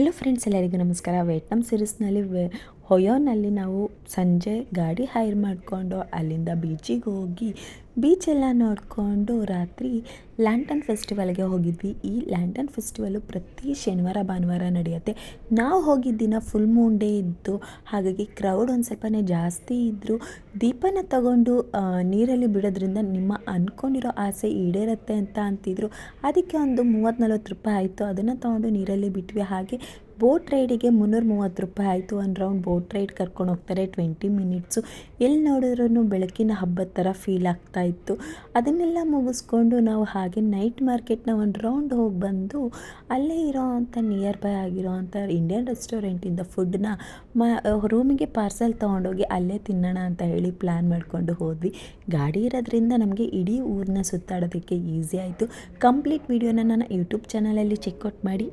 Hello friends ಎಲ್ಲರಿಗೂ ನಮಸ್ಕಾರ. ವೆಟ್ನಮ್ ಸಿರೀಸ್ನಲ್ಲಿ ಹೊಯೋನಲ್ಲಿ ನಾವು ಸಂಜೆ ಗಾಡಿ ಹೈರ್ ಮಾಡಿಕೊಂಡು ಅಲ್ಲಿಂದ ಬೀಚಿಗೆ ಹೋಗಿ ಬೀಚೆಲ್ಲ ನೋಡಿಕೊಂಡು ರಾತ್ರಿ ಲ್ಯಾಂಟನ್ ಫೆಸ್ಟಿವಲ್ಗೆ ಹೋಗಿದ್ವಿ. ಈ ಲ್ಯಾಂಟನ್ ಫೆಸ್ಟಿವಲು ಪ್ರತಿ ಶನಿವಾರ, ಭಾನುವಾರ ನಡೆಯುತ್ತೆ. ನಾವು ಹೋಗಿದ್ದ ದಿನ ಫುಲ್ ಮೂನ್ ಡೇ ಇತ್ತು. ಹಾಗಾಗಿ ಕ್ರೌಡ್ ಒಂದು ಸ್ವಲ್ಪನೇ ಜಾಸ್ತಿ ಇದ್ದರು ದೀಪನ ತಗೊಂಡು ನೀರಲ್ಲಿ ಬಿಡೋದ್ರಿಂದ ನಿಮ್ಮ ಅಂದ್ಕೊಂಡಿರೋ ಆಸೆ ಈಡೇರುತ್ತೆ ಅಂತ ಅಂತಿದ್ರು. ಅದಕ್ಕೆ ಒಂದು ಮೂವತ್ತು ನಲ್ವತ್ತು ರೂಪಾಯಿ ಆಯಿತು. ಅದನ್ನು ತೊಗೊಂಡು ನೀರಲ್ಲಿ ಬಿಟ್ವಿ. ಹಾಗೆ ಬೋಟ್ ರೈಡಿಗೆ ಮುನ್ನೂರ ಮೂವತ್ತು ರೂಪಾಯಿ ಆಯಿತು. ಒಂದು ರೌಂಡ್ ಬೋಟ್ ರೈಡ್ ಕರ್ಕೊಂಡು ಹೋಗ್ತಾರೆ. ಟ್ವೆಂಟಿ ಮಿನಿಟ್ಸು ಎಲ್ಲಿ ನೋಡಿದ್ರೂ ಬೆಳಕಿನ ಹಬ್ಬದ ಥರ ಫೀಲ್ ಆಗ್ತಾ ಇತ್ತು. ಅದನ್ನೆಲ್ಲ ಮುಗಿಸ್ಕೊಂಡು ನಾವು ಹಾಗೆ ನೈಟ್ ಮಾರ್ಕೆಟ್ನ ಒಂದು ರೌಂಡ್ ಹೋಗಿ ಬಂದು ಅಲ್ಲೇ ಇರೋ ಅಂಥ ನಿಯರ್ ಬೈ ಆಗಿರೋ ಅಂಥ ಇಂಡಿಯನ್ ರೆಸ್ಟೋರೆಂಟಿಂದ ಫುಡ್ನ ಮ ರೂಮಿಗೆ ಪಾರ್ಸೆಲ್ ತೊಗೊಂಡೋಗಿ ಅಲ್ಲೇ ತಿನ್ನೋಣ ಅಂತ ಹೇಳಿ ಪ್ಲ್ಯಾನ್ ಮಾಡಿಕೊಂಡು ಹೋದ್ವಿ. ಗಾಡಿ ಇರೋದ್ರಿಂದ ನಮಗೆ ಇಡೀ ಊರನ್ನ ಸುತ್ತಾಡೋದಕ್ಕೆ ಈಸಿ ಆಯಿತು. ಕಂಪ್ಲೀಟ್ ವೀಡಿಯೋನ ನನ್ನ ಯೂಟ್ಯೂಬ್ ಚಾನಲಲ್ಲಿ ಚೆಕ್ಔಟ್ ಮಾಡಿ.